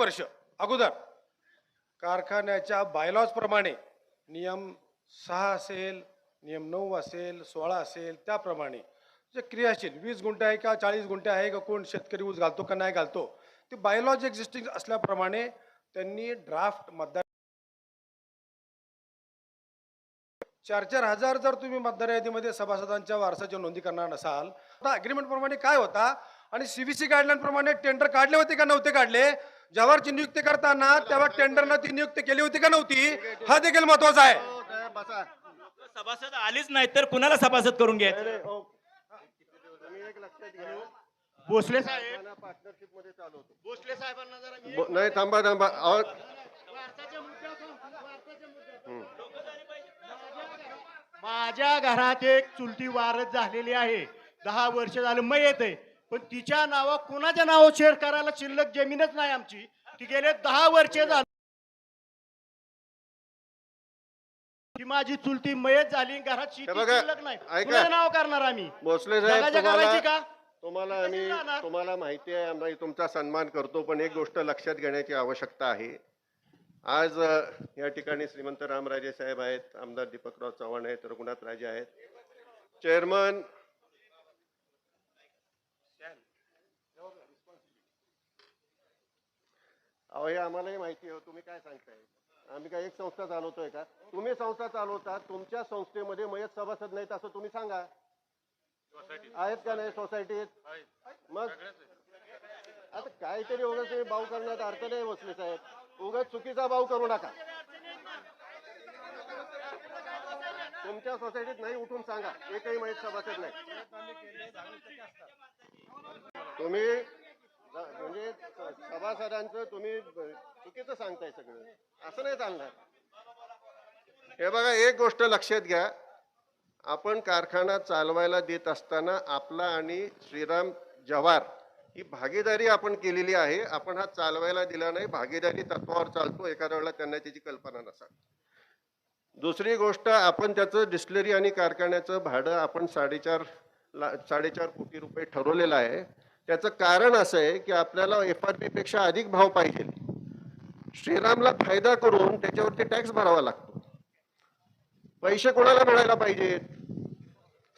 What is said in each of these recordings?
वर्ष अगोदर. कारखान्याच्या बायलॉज प्रमाणे नियम सहा असेल नियम नऊ असेल सोळा असेल त्याप्रमाणे. जे क्रियाशील वीस गुंठे आहे का चाळीस गुंठे आहे का कोण शेतकरी ऊस घालतो का नाही घालतो ते बायलॉज एक्झिस्टिंग असल्याप्रमाणे त्यांनी ड्राफ्ट मतदार चार चार हजार जर तुम्ही मतदार यादीमध्ये सभासदांच्या वारसाच्या नोंदी करणार नसाल तर अग्रीमेंट प्रमाणे काय होता? आणि सीबीसी गाईडलाईन प्रमाणे टेंडर काढले होते का नव्हते काढले? जवाहरची नियुक्ती करताना तेव्हा टेंडरनं ती नियुक्ती केली होती का नव्हती हा देखील महत्त्वाचा आहे. सभासद आलीच नाही तर कुणाला सभासद करून घ्यायचं? हो. घ्या भोसले साहेब. पार्टनरशिपमध्ये चालू होतो. भोसले साहेबांना जरा ब- नाही थांबा थांबा. माझ्या घरात एक चुलती वारस झालेली आहे. दहा वर्ष झालं मयत आहे. पण तिच्या नावा कुणाच्या नावावर शेअर करायला शिल्लक जमीनच नाही आमची. ती गेले दहा वर्ष झाली. ती माझी चुलती मयत झाली घरात शेती बघा, शिल्लक नाही. ऐका. कुणाचं नाव करणार आम्ही? भोसले साहेब जगाच्या करायची तुम्हाला का? तुम्हाला कशी आम्ही राहणार? तुम्हाला माहिती आहे आम्ही तुमचा सन्मान करतो पण एक गोष्ट लक्षात घेण्याची आवश्यकता आहे. आज अ, या ठिकाणी श्रीमंत रामराजे साहेब आहेत आमदार दीपकराव चव्हाण आहेत रघुनाथ राजे आहेत. चेअरमन अहो हे आम्हालाही माहिती आहे हो, तुम्ही काय सांगताय? आम्ही काय एक संस्था चालवतोय का? तुम्ही संस्था चालवता तुमच्या संस्थेमध्ये मयत सभासद नाहीत असं तुम्ही सांगा. आहेत का नाही सोसायटीत? मग? आता काहीतरी उगाच तुम्ही भाव करण्यात अर्थ नाही बसले साहेब. उगाच चुकीचा भाव करू नका. तुमच्या सोसायटीत नाही उठून सांगा. एकही माहीत सभासद नाही. तुम्ही म्हणजे सभासदांचं तुम्ही चुकीचं सांगताय सगळं. असं नाही चालणार. हे बघा एक गोष्ट लक्षात घ्या. आपण कारखाना चालवायला देत असताना आपला आणि श्रीराम जव्हार ही भागीदारी आपण केलेली आहे. आपण हा चालवायला दिला नाही. भागीदारी तत्वावर चालतो. एखाद्या वेळेला त्यांना त्याची कल्पना नसा दुसरी गोष्ट आपण त्याचं डिस्टिलरी आणि कारखान्याचं भाडं आपण साडेचार ला साडेचार कोटी रुपये ठरवलेलं आहे. त्याचं कारण असं आहे की आपल्याला एफ आर पीपेक्षा अधिक भाव पाहिजे. श्रीरामला फायदा करून त्याच्यावरती टॅक्स भरावा लागतो. पैसे कोणाला मिळायला पाहिजेत?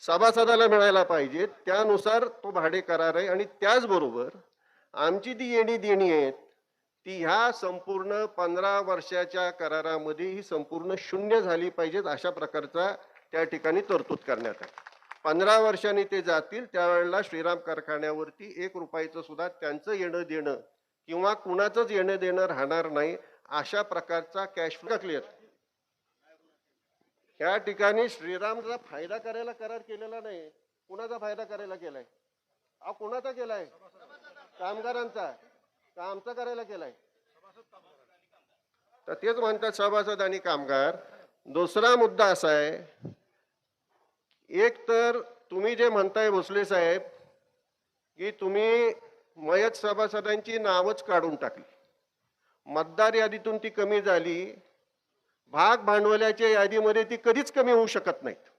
सभासदाला मिळायला पाहिजेत. त्यानुसार तो भाडे करार आहे आणि त्याचबरोबर आमची ती येणी देणी आहेत ती ह्या संपूर्ण पंधरा वर्षाच्या करारामध्ये ही संपूर्ण शून्य झाली पाहिजेत अशा प्रकारचा त्या ठिकाणी तरतूद करण्यात आहे पंधरा वर्षांनी ते जातील त्यावेळेला श्रीराम कारखान्यावरती एक रुपयाचं सुद्धा त्यांचं येणं देणं किंवा कुणाचंच येणं देणं राहणार नाही अशा प्रकारचा कॅश फ्लो क्लिअर ह्या ठिकाणी श्रीरामचा फायदा करायला करार केलेला नाही. कुणाचा फायदा करायला केलाय? अहो कुणाचा केलाय? कामगारांचा. का आमचा करायला केलाय? तर तेच म्हणतात सभासद आणि कामगार. दुसरा मुद्दा असा आहे एक तर तुम्ही जे म्हणताय भोसले साहेब की तुम्ही मयत सभासदांची नावच काढून टाकली. मतदार यादीतून ती कमी झाली भाग भांडवलाच्या यादीमध्ये ती कधीच कमी होऊ शकत नाहीत.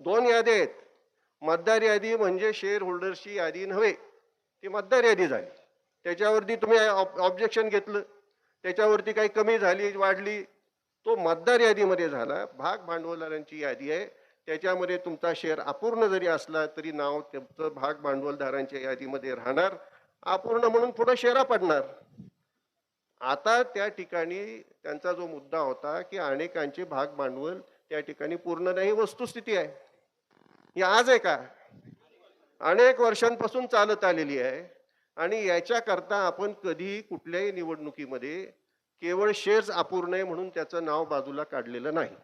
दोन याद्या आहेत. मतदार यादी म्हणजे शेअर होल्डर्सची यादी नव्हे ती मतदार यादी झाली. त्याच्यावरती तुम्ही ऑब्जेक्शन घेतलं त्याच्यावरती काही कमी झाली वाढली तो मतदार यादीमध्ये झाला. भाग भांडवलदारांची यादी आहे. त्याच्यामध्ये तुमचा शेअर अपूर्ण जरी असला तरी नाव तुमचं भाग भांडवलदारांच्या यादीमध्ये राहणार. अपूर्ण म्हणून पुढे शेरा पडणार. आता त्या ठिकाणी त्यांचा जो मुद्दा होता की अनेकांचे भाग भांडवल त्या ठिकाणी पूर्ण नाही वस्तुस्थिती आहे. ही आज आहे का? अनेक वर्षांपासून चालत आलेली आहे. आणि याच्याकरता आपण कधीही कुठल्याही निवडणुकीमध्ये केवळ शेअर्स अपूर्ण आहे म्हणून त्याचं नाव बाजूला काढलेलं नाही.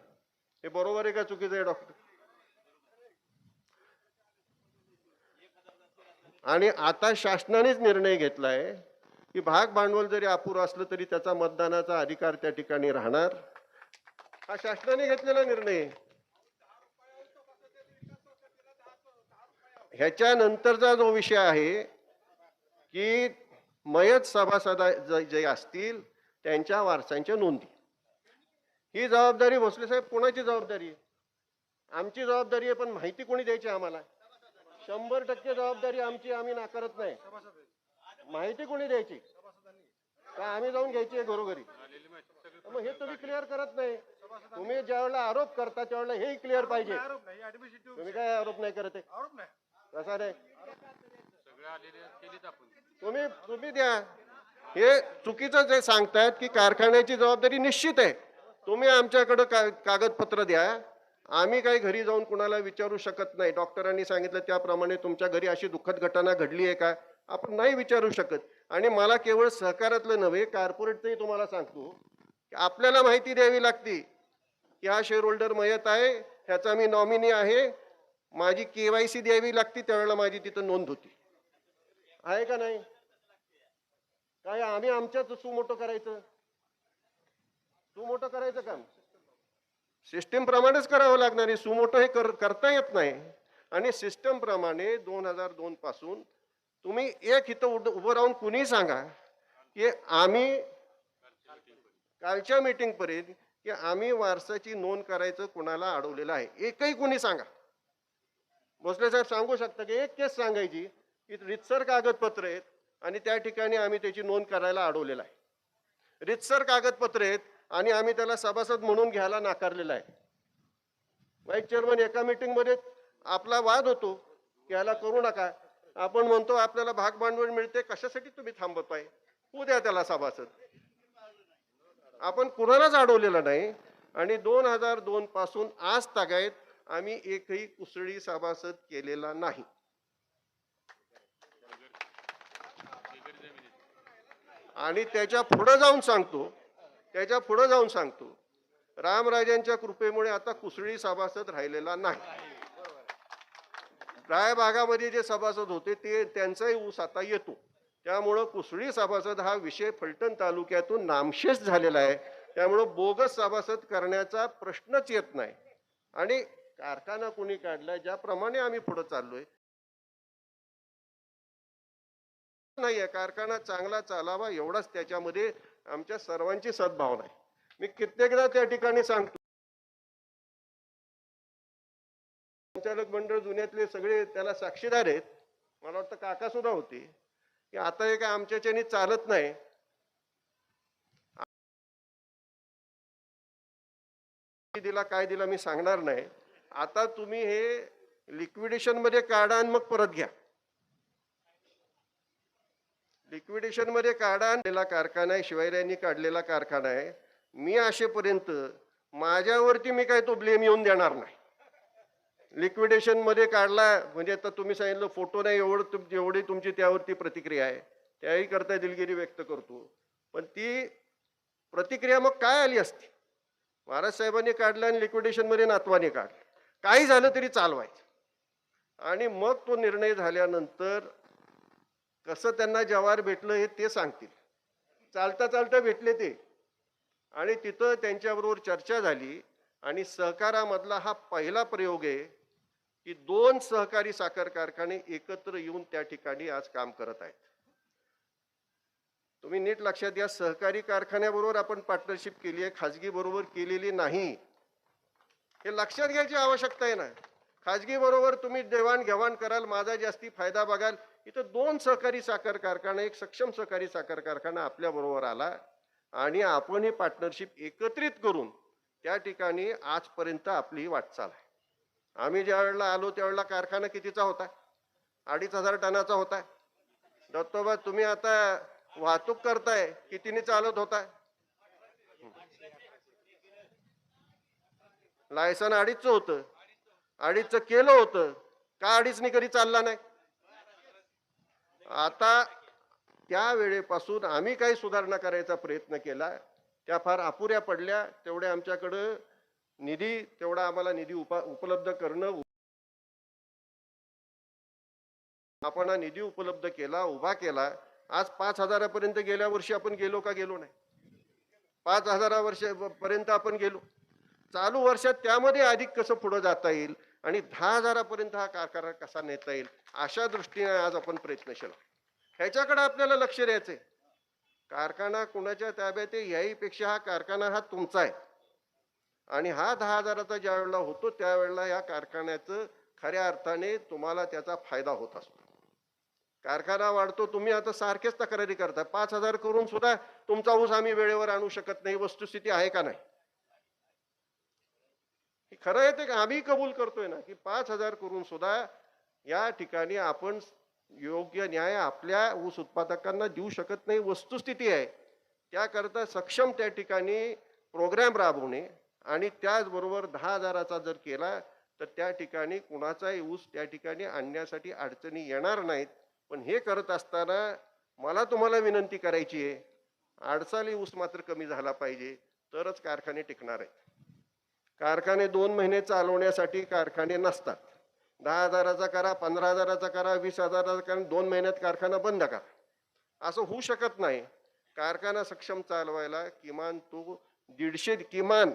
हे बरोबर आहे का चुकीचं आहे डॉक्टर आणि आता शासनानेच निर्णय घेतलाय की भाग भांडवल जरी अपुरं असलं तरी त्याचा मतदानाचा अधिकार त्या ठिकाणी राहणार. हा शासनाने घेतलेला निर्णय. ह्याच्यानंतरचा जो विषय आहे की मयत सभासदा जे असतील त्यांच्या वारसांच्या नोंदी. ही जबाबदारी भोसले साहेब कोणाची जबाबदारी आहे? आमची जबाबदारी आहे पण माहिती कोणी द्यायची आम्हाला? शंभर टक्के जबाबदारी आमची आम्ही नाकारत नाही. माहिती कोणी द्यायची? का आम्ही जाऊन घ्यायची आहे घरोघरी? मग हे तुम्ही क्लिअर करत नाही. तुम्ही ज्या वेळेला आरोप करता त्यावेळेला हेही क्लिअर पाहिजे. आरोप नाही. administrative तुम्ही काय आरोप नाही करत आहे? आरोप नाही. कसा नाही तुम्ही तुम्ही द्या. हे चुकीचं जे सांगतायत की कारखान्याची जबाबदारी निश्चित आहे. तुम्ही आमच्याकडं का कागदपत्र द्या. आम्ही काही घरी जाऊन कुणाला विचारू शकत नाही. डॉक्टरांनी सांगितलं त्याप्रमाणे तुमच्या घरी अशी दुःखद घटना घडली आहे का? आपण नाही विचारू शकत. आणि मला केवळ सहकारातलं नव्हे कार्पोरेटचंही तुम्हाला सांगतो की आपल्याला माहिती द्यावी लागते की हा शेअर होल्डर मयत आहे ह्याचा मी नॉमिनी आहे माझी के वाय सी द्यावी लागते त्यावेळेला माझी तिथं नोंद होती. आहे का नाही? काय आम्ही आमच्याच सुमोटो करायचं? सुमोटो करायचं काम? सिस्टीमप्रमाणेच करावं लागणार आहे. सुमोटो हे कर करता येत नाही. आणि सिस्टमप्रमाणे दोन हजार दोन पासून तुम्ही एक इथं उड- उभं राहून कुणी सांगा की आम्ही कालच्या मिटिंगपर्यंत की आम्ही वारसाची नोंद करायचं कुणाला अडवलेलं आहे. एकही कुणी सांगा. भोसले साहेब सांगू शकता की एक केस सांगायची की रितसर कागदपत्र आहेत आणि त्या ठिकाणी आम्ही त्याची नोंद करायला अडवलेला आहे. रितसर कागदपत्र आहेत आणि आम्ही त्याला सभासद म्हणून घ्यायला नाकारलेला आहे. व्हाईस चेअरमन एका मीटिंगमध्ये आपला वाद होतो की याला करू नका. आपण म्हणतो आपल्याला भाग भांडवल मिळते कशासाठी तुम्ही थांबत आहे उद्या त्याला सभासद. आपण कुणालाच अडवलेलं नाही. आणि दोन हजार दोन पासून आज तागायत आम्ही एकही कुसळी सभासद केलेला नाही. आणि त्याच्या पुढं जाऊन सांगतो त्याच्या पुढं जाऊन सांगतो रामराजांच्या कृपेमुळे आता कुसळी सभासद राहिलेला नाही. राय भागामध्ये जे सभासद होते ते त्यांचाही ऊस आता येतो. त्यामुळं कुसळी सभासद हा विषय फलटण तालुक्यातून नामशेष झालेला आहे. त्यामुळं बोगस सभासद करण्याचा प्रश्नच येत नाही. आणि कारखाना कोणी काढलाय ज्याप्रमाणे आम्ही पुढे चाललोय. नाहीये कारखाना चांगला चालावा एवढाच त्याच्यामध्ये आमच्या सर्वांची सद्भावना आहे. मी कित्येकदा त्या ठिकाणी सांगतो. संचालक मंडळ जुन्यातले सगळे त्याला साक्षीदार आहेत. मला वाटतं काका सुद्धा होते. की आता हे काय आमच्याच्याने चालत नाही. दिला काय दिला मी सांगणार नाही. आता तुम्ही हे लिक्विडेशनमध्ये काढा आणि मग परत घ्या. लिक्विडेशनमध्ये काढा आणलेला कारखाना आहे. शिवायरायांनी काढलेला कारखाना आहे. मी असेपर्यंत माझ्यावरती मी काय तो ब्लेम येऊन देणार नाही. लिक्विडेशनमध्ये काढला म्हणजे आता तुम्ही सांगितलं फोटो नाही एवढं तुम एवढी तुमची त्यावरती प्रतिक्रिया आहे. त्याही करता दिलगिरी व्यक्त करतो. पण ती प्रतिक्रिया मग काय आली असती? महाराज साहेबांनी काढलं आणि लिक्विडेशनमध्ये नातवाने काढलं. काही झालं तरी चालवायचं. आणि मग तो निर्णय झाल्यानंतर कसं त्यांना जवार भेटलं हे ते सांगतील. चालता चालता भेटले ते. आणि तिथं त्यांच्याबरोबर चर्चा झाली आणि सहकारामधला हा पहिला प्रयोग आहे की दोन सहकारी साखर कारखाने एकत्र येऊन त्या ठिकाणी आज काम करत आहेत. तुम्ही नीट लक्षात घ्या सहकारी कारखान्याबरोबर आपण पार्टनरशिप केली आहे खाजगी बरोबर केलेली नाही. हे लक्षात घ्यायची आवश्यकता आहे ना खाजगीबरोबर तुम्ही देवाणघेवाण कराल माझा जास्ती फायदा बघाल. इथं दोन सहकारी साखर कारखाना एक सक्षम सहकारी साखर कारखाना आपल्याबरोबर आला आणि आपण ही पार्टनरशिप एकत्रित करून त्या ठिकाणी आजपर्यंत आपली ही वाटचाल आहे. आम्ही ज्या वेळेला आलो त्यावेळेला कारखाना कितीचा होता? अडीच हजार टनाचा होता. दत्तोबा तुम्ही आता वाहतूक करताय कितीने चालत होता? लायसन अडीचचं होतं. अडीचचं केलं होतं. का अडीचनी कधी चालला नाही? आता त्या वेळेपासून आम्ही काही सुधारणा करायचा प्रयत्न केला. त्या फार अपुऱ्या पडल्या. तेवढ्या आमच्याकडं निधी तेवढा आम्हाला निधी उपा उपलब्ध करणं आपण हा निधी उपलब्ध केला उभा केला. आज पाच हजारापर्यंत गेल्या वर्षी आपण गेलो का गेलो नाही? पाच हजारा वर्ष पर्यंत आपण गेलो. चालू वर्षात त्यामध्ये अधिक कसं पुढं जाता येईल? आणि दहा हजारापर्यंत हा कारखाना कसा नेता येईल अशा दृष्टीने आज आपण प्रयत्नशील ह्याच्याकडे आपल्याला लक्ष द्यायचं आहे कारखाना कुणाच्या ताब्यात आहे याहीपेक्षा हा कारखाना हा तुमचा आहे. आणि हा दहा हजाराचा ज्या वेळेला होतो त्यावेळेला या कारखान्याचं खऱ्या अर्थाने तुम्हाला त्याचा फायदा होत असतो. कारखाना वाढतो तुम्ही आता सारखेच तक्रारी करता. पाच हजार करून सुद्धा तुमचा ऊस आम्ही वेळेवर आणू शकत नाही वस्तुस्थिती आहे का नाही? हे खरं आहे ते का? आम्ही कबूल करतोय ना की पाच हजार करून सुद्धा या ठिकाणी आपण योग्य न्याय आपल्या ऊस उत्पादकांना देऊ शकत नाही. वस्तुस्थिती आहे. त्याकरता सक्षम त्या ठिकाणी प्रोग्राम राबवणे आणि त्याचबरोबर दहा हजाराचा जर केला तर त्या ठिकाणी कुणाचाही ऊस त्या ठिकाणी आणण्यासाठी अडचणी येणार नाहीत. पण हे करत असताना मला तुम्हाला विनंती करायची आहे अडचाली ऊस मात्र कमी झाला पाहिजे तरच कारखाने टिकणार आहेत. कारखाने दोन महिने चालवण्यासाठी कारखाने नसतात. दहा हजाराचा करा पंधरा हजाराचा करा वीस हजाराचा करा दोन महिन्यात कारखाना बंद करा. असं होऊ शकत नाही. कारखाना सक्षम चालवायला किमान तो दीडशे किमान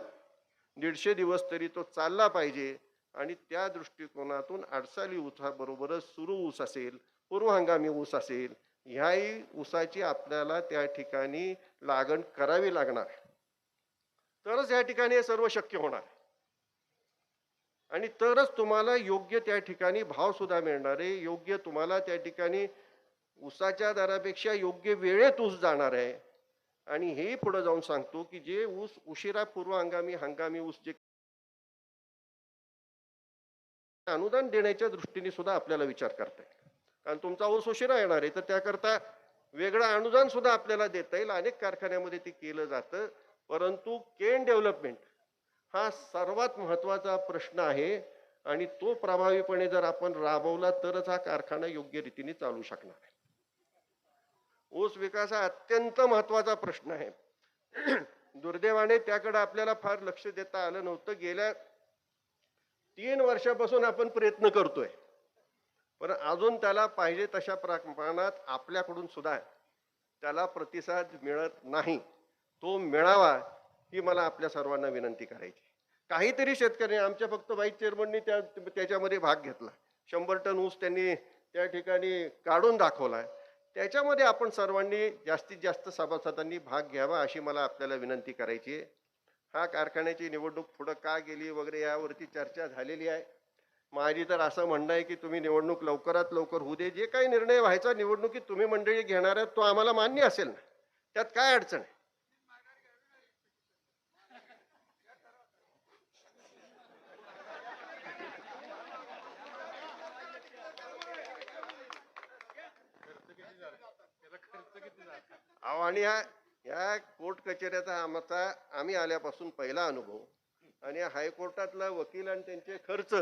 दीडशे दिवस तरी तो चालला पाहिजे आणि त्या दृष्टिकोनातून अडसाली ऊसाबरोबरच सुरू ऊस असेल पूर्व हंगामी ऊस असेल ह्याही ऊसाची आपल्याला त्या ठिकाणी लागण करावी लागणार. तरच या ठिकाणी हे सर्व शक्य होणार आणि तरच तुम्हाला योग्य त्या ठिकाणी भाव सुद्धा मिळणार आहे. योग्य तुम्हाला त्या ठिकाणी ऊसाच्या दरापेक्षा योग्य वेळेत ऊस जाणार आहे. आणि हेही पुढे जाऊन सांगतो की जे ऊस उशिरा पूर्व हंगामी हंगामी ऊस जे अनुदान देण्याच्या दृष्टीने सुद्धा आपल्याला विचार करता येईल कारण तुमचा ऊस उशिरा येणार आहे तर त्याकरता वेगळं अनुदान सुद्धा आपल्याला देता येईल. अनेक कारखान्यामध्ये ते केलं जातं. परंतु केन डेव्हलपमेंट हा सर्वात महत्त्वाचा प्रश्न आहे आणि तो प्रभावीपणे जर आपण राबवला तरच हा कारखाना योग्य रीतीने चालू शकणार आहे. ऊस विकास हा अत्यंत महत्त्वाचा प्रश्न आहे. दुर्दैवाने त्याकडे आपल्याला फार लक्ष देता आलं नव्हतं. गेल्या तीन वर्षापासून आपण प्रयत्न करतोय. पण अजून त्याला पाहिजे तशा प्रमाणात आपल्याकडून सुद्धा त्याला प्रतिसाद मिळत नाही. तो मिळावा ही मला आपल्या सर्वांना विनंती करायची. काहीतरी शेतकरी आमच्या फक्त वाईस चेअरमननी त्या त्याच्यामध्ये भाग घेतला. शंभर टन ऊस त्यांनी त्या ठिकाणी काढून दाखवला. त्याच्यामध्ये आपण सर्वांनी जास्तीत जास्त सभासदांनी भाग घ्यावा अशी मला आपल्याला विनंती करायची आहे. हा कारखान्याची निवडणूक पुढं का गेली वगैरे यावरती चर्चा झालेली आहे. माझी तर असं म्हणणं आहे की तुम्ही निवडणूक लवकरात लवकर होऊ दे. जे काही निर्णय व्हायचा निवडणुकीत तुम्ही मंडळी घेणार आहात तो आम्हाला मान्य असेल ना. त्यात काय अडचण आहे? आणि ह्या या कोर्ट कचेऱ्याचा आमचा आम्ही आल्यापासून पहिला अनुभव. आणि हायकोर्टातला वकील आणि त्यांचे खर्च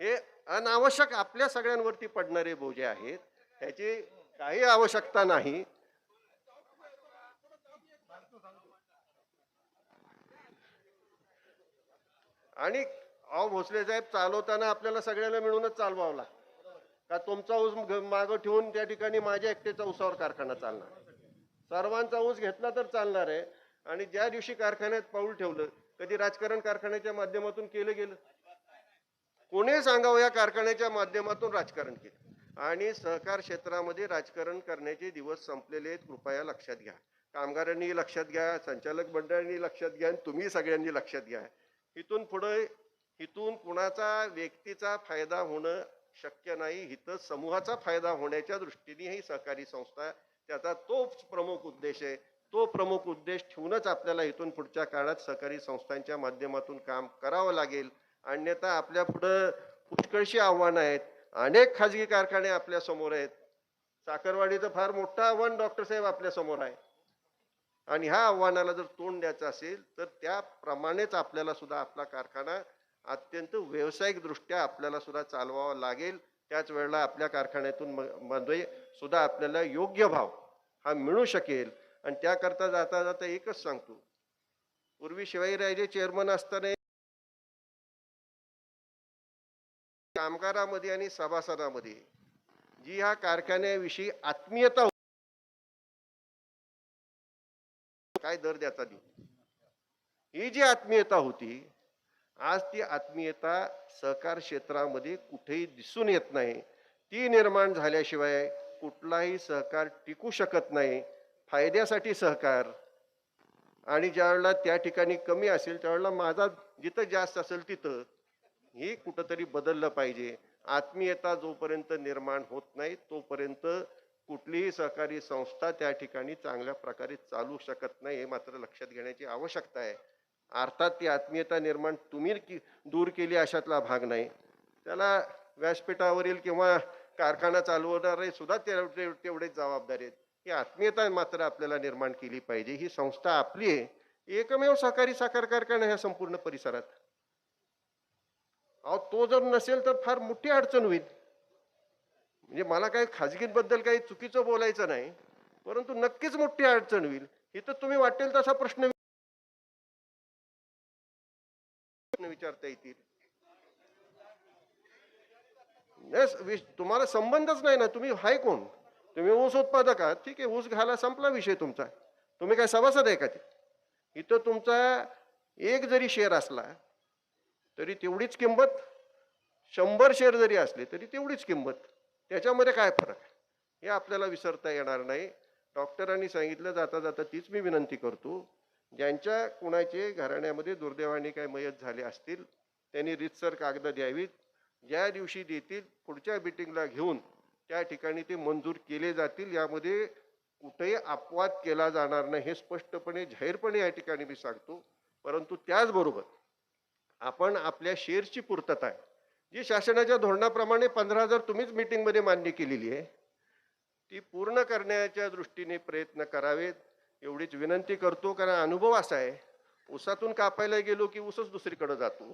हे अनावश्यक आपल्या सगळ्यांवरती पडणारे बोजे आहेत. त्याची काही आवश्यकता नाही. आणि अहो भोसले साहेब चालवताना आपल्याला सगळ्याला मिळूनच चालवावं लागतं. का तुमचा ऊस मागं ठेवून त्या ठिकाणी माझ्या एकट्याचा उसावर कारखाना चालणार? सर्वांचा ऊस घेतला तर चालणार आहे. आणि ज्या दिवशी कारखान्यात पाऊल ठेवलं कधी राजकारण कारखान्याच्या माध्यमातून केलं गेलं? कोणी सांगावं या कारखान्याच्या माध्यमातून राजकारण केलं? आणि सहकार क्षेत्रामध्ये राजकारण करण्याचे दिवस संपलेले आहेत कृपया लक्षात घ्या. कामगारांनी लक्षात घ्या संचालक मंडळांनी लक्षात घ्या आणि तुम्ही सगळ्यांनी लक्षात घ्या. इथून पुढे इथून कुणाचा व्यक्तीचा फायदा होणं शक्य नाही इथं समूहाचा फायदा होण्याच्या दृष्टीने ही सहकारी संस्था त्याचा तोच प्रमुख उद्देश आहे. तो प्रमुख उद्देश ठेवूनच आपल्याला इथून पुढच्या काळात सहकारी संस्थांच्या माध्यमातून काम करावं लागेल. अन्यथा आपल्या पुढं पुष्कळशी आव्हानं आहेत. अनेक खाजगी कारखाने आपल्यासमोर आहेत. साखरवाडीचं फार मोठं आव्हान डॉक्टर साहेब आपल्यासमोर आहे. आणि ह्या आव्हानाला जर तोंड द्यायचं असेल तर त्याप्रमाणेच आपल्याला सुद्धा आपला कारखाना अत्यंत व्यावसायिक दृष्ट्या आपल्याला सुद्धा चालवावा लागेल. त्याच वेळेला आपल्या कारखान्यातून म- मध्ये सुद्धा आपल्याला योग्य भाव हा मिळू शकेल. आणि त्याकरता जाता जाता एकच सांगतो. पूर्वी शिवाजीराजे चेअरमन असताना कामगारामध्ये आणि सभासदामध्ये जी ह्या कारखान्याविषयी आत्मीयता होती, काय दर द्याचा देऊ ही जी आत्मीयता होती आज ती आत्मीयता सहकार क्षेत्रामध्ये कुठेही दिसून येत नाही. ती निर्माण झाल्याशिवाय कुठलाही सहकार टिकू शकत नाही. फायद्यासाठी सहकार. आणि ज्यावेळेला त्या ठिकाणी कमी असेल त्यावेळेला माझा जिथं जास्त असेल तिथं. हे कुठंतरी बदललं पाहिजे. आत्मीयता जोपर्यंत निर्माण होत नाही तोपर्यंत कुठलीही सहकारी संस्था त्या ठिकाणी चांगल्या प्रकारे चालू शकत नाही हे मात्र लक्षात घेण्याची आवश्यकता आहे. अर्थात ती आत्मीयता निर्माण तुम्ही की दूर केली अशातला भाग नाही. त्याला व्यासपीठावरील किंवा कारखाना चालवणारे सुद्धा ते- तेवढेच जबाबदारी आहेत. ही आत्मीयता मात्र आपल्याला निर्माण केली पाहिजे. ही संस्था आपली आहे. एकमेव सहकारी साखर कारखाना ह्या संपूर्ण परिसरात. अहो तो जर नसेल तर फार मोठी अडचण होईल. म्हणजे मला काही खाजगींबद्दल काही चुकीचं बोलायचं नाही परंतु नक्कीच मोठी अडचण होईल. इथं तुम्ही वाटेल तसा प्रश्न विचारता येतील. तुम्हाला संबंधच नाही ना तुम्ही हाय कोण? तुम्ही ऊस उत्पादक आहात ठीक आहे ऊस घाला संपला विषय तुमचा. तुम्ही काय सभासद आहे का ते? इथं तुमचा एक जरी शेअर असला तरी तेवढीच किंमत शंभर शेअर जरी असले तरी तेवढीच किंमत. त्याच्यामध्ये काय फरक आहे? हे आपल्याला विसरता येणार नाही. डॉक्टरांनी सांगितलं जाता जाता तीच मी विनंती करतो. ज्यांच्या कुणाचे घराण्यामध्ये दुर्दैवाने काय मयत झाले असतील त्यांनी रितसर कागद द्यावीत. ज्या दिवशी देतील पुढच्या मिटिंगला घेऊन त्या ठिकाणी ते मंजूर केले जातील यामध्ये कुठेही अपवाद केला जाणार नाही हे स्पष्टपणे जाहीरपणे या ठिकाणी मी सांगतो. परंतु त्याचबरोबर आपण आपल्या शेअरची पूर्तता आहे. जी शासनाच्या धोरणाप्रमाणे पंधरा हजार तुम्हीच मीटिंगमध्ये मान्य केलेली आहे ती पूर्ण करण्याच्या दृष्टीने प्रयत्न करावेत. एवढीच विनंती करतो कारण अनुभव असा आहे ऊसातून कापायला गेलो की ऊसच दुसरीकडे जातो.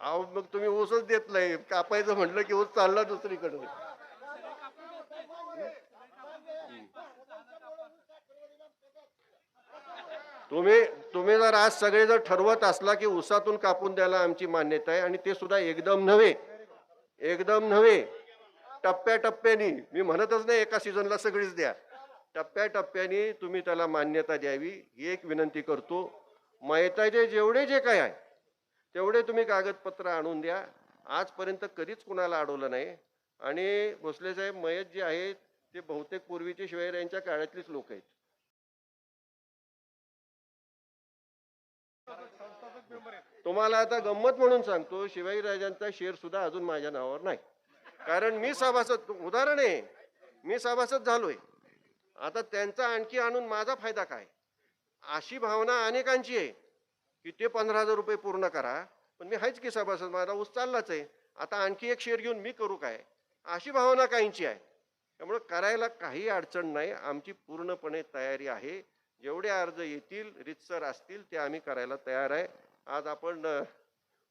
अहो मग तुम्ही ऊसच देत नाही कापायचं म्हटलं की ऊस चालला दुसरीकडे. तुम्ही तुम्ही जर आज सगळे जर ठरवत असला की ऊसातून कापून द्यायला आमची मान्यता आहे आणि ते सुद्धा एकदम नव्हे एकदम नव्हे टप्प्याटप्प्याने मी म्हणतच नाही एका सीझनला सगळीच द्या. टप्प्याटप्प्याने तुम्ही त्याला मान्यता द्यावी ही एक विनंती करतो. माहिताचे जेवढे जे काय आहे तेवढे तुम्ही कागदपत्र आणून द्या. आजपर्यंत कधीच कुणाला अडवलं नाही. आणि भोसले साहेब मयत जे आहेत ते बहुतेक पूर्वीचे शिवाय यांच्या काळातलीच लोक आहेत. तुम्हाला आता गंमत म्हणून सांगतो शिवाजीराजांचा शेअर सुद्धा अजून माझ्या नावावर नाही. कारण मी सभासद उदाहरण आहे. मी सभासद झालोय. आता त्यांचा आणखी आणून माझा फायदा काय? अशी भावना अनेकांची आहे की ते पंधरा हजार रुपये पूर्ण करा पण मी हायच की सभासद माझा ऊस चाललाच आहे. आता आणखी एक शेअर घेऊन मी करू काय? अशी भावना काहींची आहे. त्यामुळं करायला काही अडचण नाही. आमची पूर्णपणे तयारी आहे. जेवढे अर्ज येतील रितसर असतील ते आम्ही करायला तयार आहे. आज आपण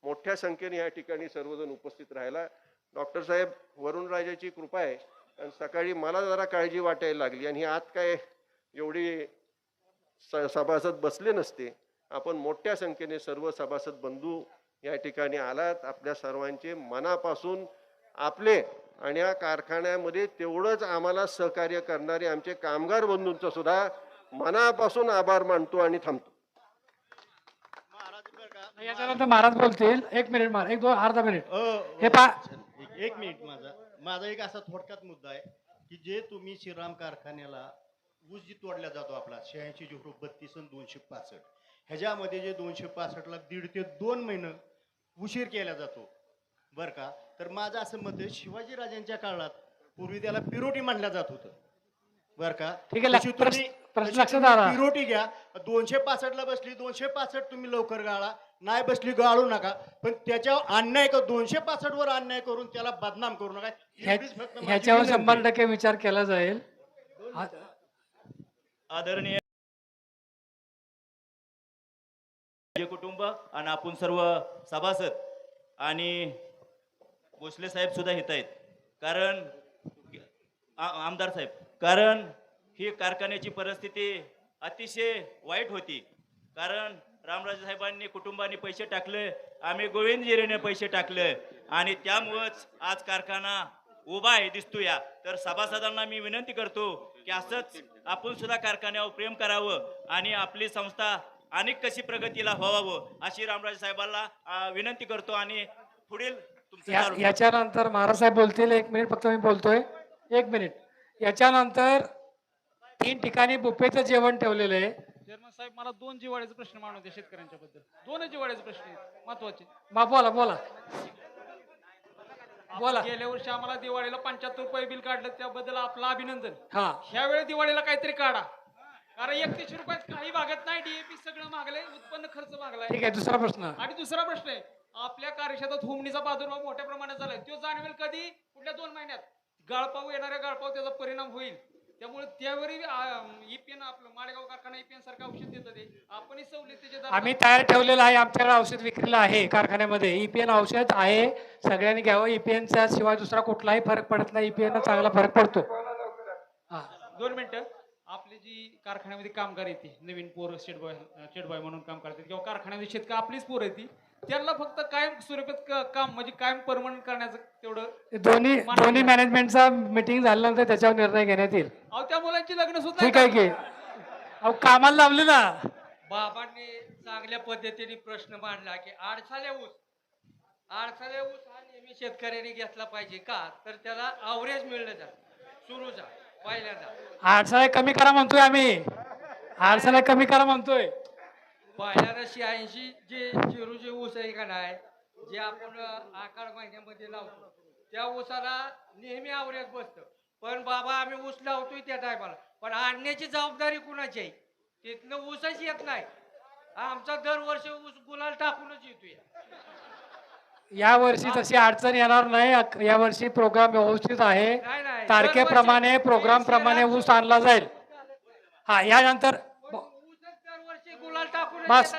मोठ्या संख्येने या ठिकाणी सर्वजण उपस्थित राहायला डॉक्टर साहेब वरुणराजाची कृपा आहे. आणि सकाळी मला जरा काळजी वाटायला लागली. आणि ही आत काय एवढी स- सभासद बसले नसते. आपण मोठ्या संख्येने सर्व सभासद बंधू या ठिकाणी आलात. आपल्या सर्वांचे मनापासून आपले आणि या कारखान्यामध्ये तेवढंच आम्हाला सहकार्य करणारे आमचे कामगार बंधूंचं सुद्धा मनापासून आभार मानतो आणि थांबतो? याच्यानंतर महाराज बोलतील. एक मिनिट महाराज एक दोन अर्धा मिनिट. अ, हे. पा एक- मिनिट माझा माझा एक असा थोडक्यात मुद्दा आहे की जे तुम्ही श्रीराम कारखान्याला ऊस जी तोडला जातो आपला शहाऐंशी झिरो बत्तीस आणि दोनशे पासष्ट ह्याच्यामध्ये जे दोनशे पासष्टला दीड ते दोन महिनं उशीर केला जातो बर का तर माझं असं मत आहे शिवाजीराजांच्या काळात पूर्वी त्याला पिरोटी मानलं जात होतं बर का ठीक आहे, लक्ष- तुम्ही- प्रश्न- लक्षात आला. पिरोटी घ्या दोनशे पासष्ट ला बसली दोनशे पासष्ट तुम्ही लवकर गाळा नाही बसली गाळू नका. पण त्याच्यावर अन्याय कर दोनशे पासष्ट वर अन्याय करून त्याला बदनाम करू नका. एवढीच फक्त माझी ह्याच्यावर विनंती. शंभर टक्के विचार केला जाईल? आ- आदरणीय कुटुंब आणि आपण सर्व सभासद आणि भोसले साहेब सुद्धा येत आहेत. कारण आ- आमदार साहेब कारण ही कारखान्याची परिस्थिती अतिशय वाईट होती. कारण रामराजे साहेबांनी कुटुंबाने पैसे टाकले आम्ही गोविंदगिरीने पैसे टाकले. आणि त्यामुळंच आज कारखाना उभा आहे दिसतो या तर सभासदांना मी विनंती करतो की असंच आपण सुद्धा कारखान्यावर प्रेम करावं आणि आपली संस्था अनेक कशी प्रगतीला व्हावं अशी रामराजे साहेबांना विनंती करतो आणि पुढील. याच्यानंतर महाराज साहेब बोलतील एक मिनिट फक्त मी बोलतोय. एक मिनिट. याच्यानंतर तीन ठिकाणी बुफेचं जेवण ठेवलेलं आहे. चेअरमन साहेब मला दोन जिवाळ्याचे प्रश्न मांडून द्या शेतकऱ्यांच्या बद्दल दोनच जिवाळ्याचे प्रश्न आहेत महत्त्वाचे. मा बोला बोला. बोला. गेल्या वर्षी आम्हाला दिवाळीला पंच्याहत्तर रुपये बिल काढलं त्याबद्दल आपलं अभिनंदन. हा. ह्या वेळी दिवाळीला काहीतरी काढा. कारण एकतीसशे रुपयात काही भागत नाही डीएपी सगळं मागलंय उत्पन्न खर्च मागलाय. ठीक आहे दुसरा प्रश्न. आणि दुसरा प्रश्न आहे आपल्या कार्यक्षेत्रात हुमणीचा प्रादुर्भाव मोठ्या प्रमाणात झालाय. तो जाणवेल कधी? पुढल्या दोन महिन्यात. गाळपाव येणाऱ्या गाळपाव त्याचा परिणाम होईल. त्यामुळे त्यावेळी ईपीएन आपलं माळेगाव कारखाना ईपीएन सारखं औषध देतं ते. आपणही सवलतीचे आम्ही तयार ठेवलेलं आहे आमच्याकडे औषध विक्रीला आहे कारखान्यामध्ये. ईपीएन औषध आहे सगळ्यांनी घ्यावं. EPN शिवाय दुसरा कुठलाही फरक पडत नाही. ईपीएन चांगला फरक पडतो. हा. दोन मिनिटं. आपली जी कारखान्यामध्ये कामगार येते नवीन पोर शेड बॉय बॉय म्हणून काम करतात किंवा कारखान्यामध्ये शेतकरी आपलीच पोर येते. त्यांना फक्त कायम स्वरूपात काम म्हणजे कायम परमनंट करण्याचं तेवढं दोन्ही दोन्ही मॅनेजमेंटचा मिटिंग झाल्यानंतर त्याच्यावर निर्णय घेण्यात येईल. अहो त्या मुलांची लग्न सुद्धा ठीक आहे की? अहो कामाला लावले ना. बाबांनी चांगल्या पद्धतीने प्रश्न मांडला की आडसाल्या ऊस. आडसाल्या ऊस हा नेहमी शेतकऱ्याने घेतला पाहिजे का? तर त्याला आवरेज मिळलं जात सुरूचा पहिल्यांदा. आठसाला कमी करा म्हणतोय आम्ही. आठसाला कमी करा म्हणतोय. पहिल्यांदा शहाऐंशी जे चिरूचे ऊस आहे का नाही जे आपण आखाड महिन्यामध्ये लावतो त्या ऊसाला नेहमी आवरेज बसतं. पण बाबा आम्ही ऊस लावतोय त्या टायमाला. पण आणण्याची जबाबदारी कुणाची आहे? तिथनं ऊसच येत नाही. आमचा दरवर्षी ऊस गुलाल टाकूनच येतोय. या वर्षी तशी अडचण येणार नाही. या वर्षी प्रोग्राम व्यवस्थित आहे. तारखेप्रमाणे प्रोग्राम प्रमाणे ऊस आणला जाईल. हा यानंतर ब- ऊसच दरवर्षी गुलाल टाकूनच बस.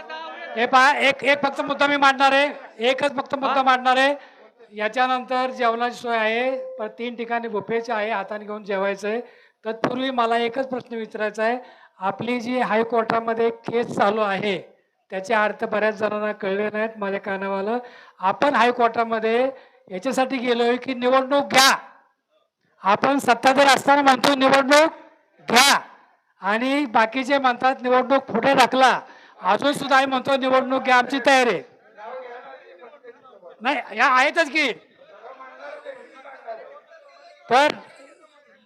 हे पहा एक एक फक्त मुद्दा मी मांडणार आहे. एकच फक्त मुद्दा मांडणार आहे. याच्यानंतर जेवणाची सोय आहे. पण तीन ठिकाणी बुफेचे आहे. हाताने घेऊन जेवायचं आहे. तत्पूर्वी मला एकच प्रश्न विचारायचा आहे. आपली जी हायकोर्टामध्ये केस चालू आहे त्याचे अर्थ बऱ्याच जणांना कळले नाहीत माझ्या कानावाला. आपण हायकोर्टामध्ये याच्यासाठी गेलोय की निवडणूक घ्या. आपण सत्ताधारी असताना म्हणतो निवडणूक घ्या. आणि बाकीचे म्हणतात निवडणूक पुढे ढकला. अजून सुद्धा आम्ही म्हणतो निवडणूक घ्या आमची तयारी आहे. नाही या आहेतच की. तर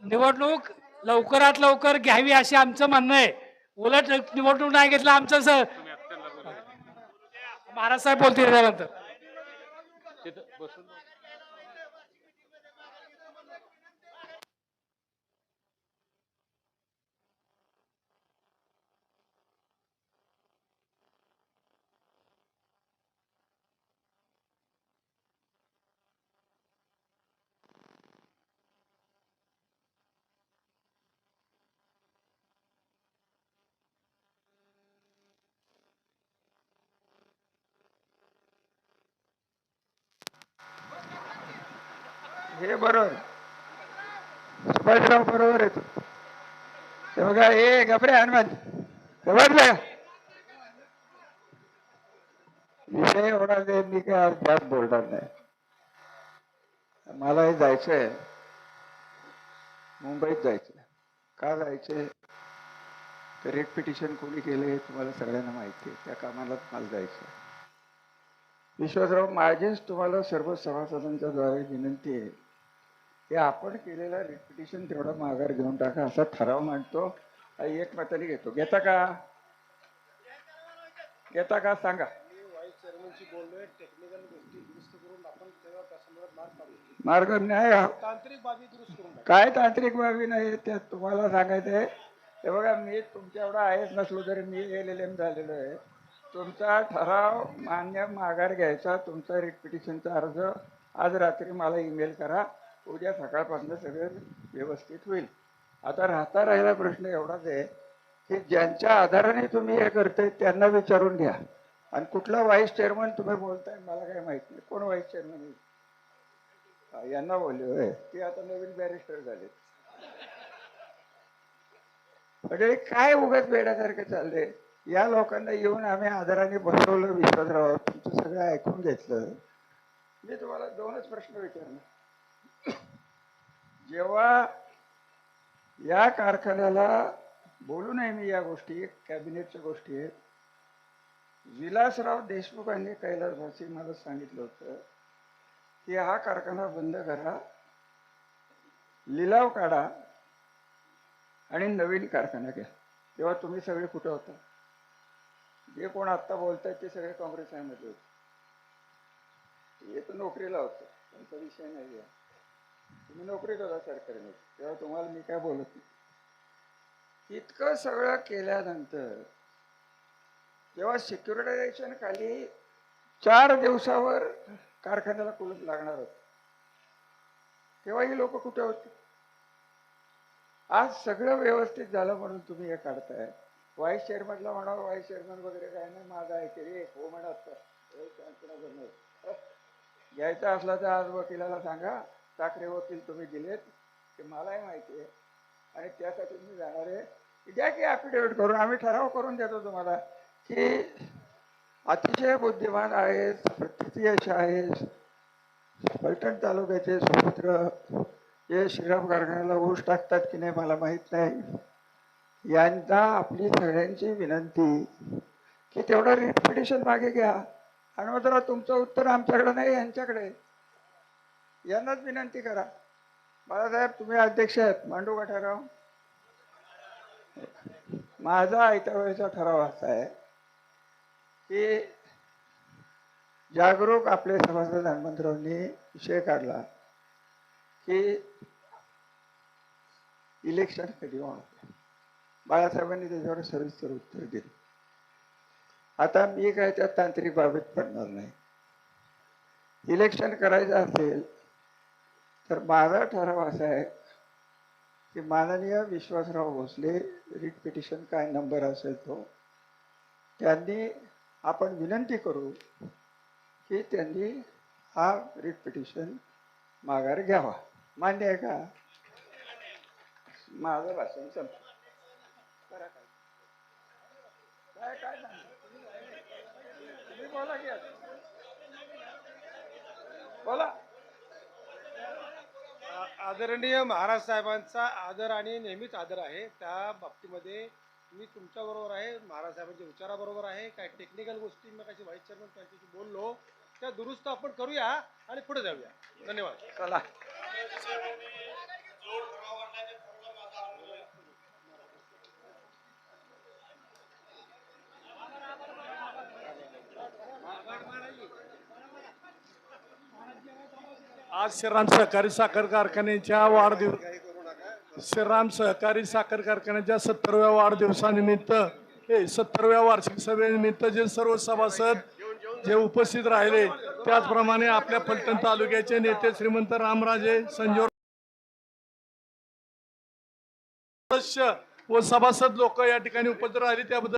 निवडणूक लवकरात लवकर घ्यावी असे आमचं म्हणणं आहे. उलट निवडणूक नाही घेतलं आमचं सर महाराज साहेब बोलतील त्यानंतर. हे बरोबर. सुभाषराव बरोबर आहे तू. ते बघा हे गबरे हनुमान. समजलं विषय होणार जे मी काय आज जास्त बोलणार नाही. मला हे जायचंय. मुंबईत जायचंय. का जायचंय? तर रेट पिटिशन कोणी केलं हे तुम्हाला सगळ्यांना माहिती आहे. त्या कामालाच मला जायचं विश्वासराव माझीच तुम्हाला सर्व सभासदांच्या द्वारे विनंती आहे. हे आपण केलेला रिपिटेशन तेवढं माघार घेऊन टाका. असा ठराव मांडतो. एकमताने घेतो. घेता का? घेता का? सांगा. मार्ग नाही काय तांत्रिक बाबी नाही त्यात तुम्हाला सांगायचं आहे. ते बघा मी तुमच्या एवढा आहेच नसलो तरी मी एल एल एम झालेलो आहे. तुमचा ठराव मान्य माघार घ्यायचा. तुमचा रिपिटिशनचा अर्ज आज रात्री मला ईमेल करा. उद्या सकाळपासून सगळं व्यवस्थित होईल. आता राहता राहिला प्रश्न एवढाच आहे की ज्यांच्या आधाराने तुम्ही हे करताय त्यांना विचारून घ्या. आणि कुठला व्हाईस चेअरमन तुम्ही बोलताय मला काय माहीत नाही. कोण व्हाईस चेअरमन यांना बोलले होय. ते आता नवीन बॅरिस्टर झाले म्हणजे काय उगाच वेड्यासारखं चाललंय? या लोकांना येऊन आम्ही आदराने बसवलं विश्वासराव तुमचं सगळं ऐकून घेतलं. मी तुम्हाला दोनच प्रश्न विचारले जेव्हा या कारखान्याला बोलू नये मी या गोष्टी कॅबिनेटच्या गोष्टी आहेत. विलासराव देशमुखांनी कैलासवासी मला सांगितलं होतं की हा कारखाना बंद करा लिलाव काढा आणि नवीन कारखाना घ्या. तेव्हा तुम्ही सगळे कुठं होता? जे कोण आत्ता बोलतात ते सगळे काँग्रेसमध्ये होते. हे तर नोकरीला होतं त्यांचा विषय नाही आहे तुम्ही नोकरी करा सरकारी सरकारने तेव्हा तुम्हाला मी काय बोलत नाही. इतकं सगळं केल्यानंतर जेव्हा सिक्युरिटायझेशन खाली चार दिवसावर कारखान्याला कुलूप लागणार होत. तेव्हा ही लोक कुठे होती? आज सगळं व्यवस्थित झालं म्हणून तुम्ही हे काढताय. व्हाईस चेअरमनला म्हणा व्हाईस चेअरमन वगैरे काय नाही माझा आहे की रे हो म्हणत घ्यायचा असला तर आज वकिलाला सांगा ठाकरे वकील तुम्ही दिलेत ते मलाही माहिती आहे. आणि त्यासाठी मी जाणार आहे. द्या की ॲफिडेविट करून आम्ही ठराव करून देतो तुम्हाला की अतिशय बुद्धिमान आहेत प्रतियश आहेस. फलटण तालुक्याचे सुपुत्र हे श्रीराम कारखान्याला ऊस टाकतात की नाही मला माहीत नाही. यांना आपली सगळ्यांची विनंती की तेवढं रिट मागे घ्या. आणि मग जरा तुमचं उत्तर आमच्याकडे नाही यांच्याकडे. आहे. यांनाच विनंती करा. बाळासाहेब तुम्ही अध्यक्ष आहेत. मांडू का ठराव? माझा आयत्या वेळेचा ठराव असा आहे की जागरूक आपले सभासद हनुमंतरावनी विषय काढला की इलेक्शन कधी होणार? बाळासाहेबांनी त्याच्यावर सविस्तर उत्तर दिले. आता मी काय त्या तांत्रिक बाबीत पडणार नाही. इलेक्शन करायचं असेल तर माझा ठराव असा आहे की माननीय विश्वासराव भोसले रिट पिटिशन काय नंबर असेल तो त्यांनी आपण विनंती करू की त्यांनी हा रिट पिटिशन माघार घ्यावा. मान्य आहे का? माझं भाषण संपलं. काय? काय तुम्ही बोला बोला. आदरणीय महाराज साहेबांचा आदर आणि नेहमीच आदर आहे. त्या बाबतीमध्ये मी तुमच्याबरोबर आहे महाराज साहेबांच्या विचाराबरोबर आहे. काही टेक्निकल गोष्टी मी कशी व्हाईस चेअरमन त्यांच्याशी बोललो त्या दुरुस्त आपण करूया आणि पुढे जाऊया. धन्यवाद. चला. आज श्रीराम सहकारी साखर कारखान्याच्या वाढदिवस श्रीराम सहकारी साखर कारखान्याच्या सत्तरव्या वाढदिवसानिमित्त हे सत्तरव्या वार्षिक सभेनिमित्त जे सर्व सभासद जे उपस्थित राहिले त्याचप्रमाणे आपल्या फलटण तालुक्याचे नेते श्रीमंत रामराजे संजोर सदस्य व सभासद लोक या ठिकाणी उपस्थित राहिले. त्याबद्दल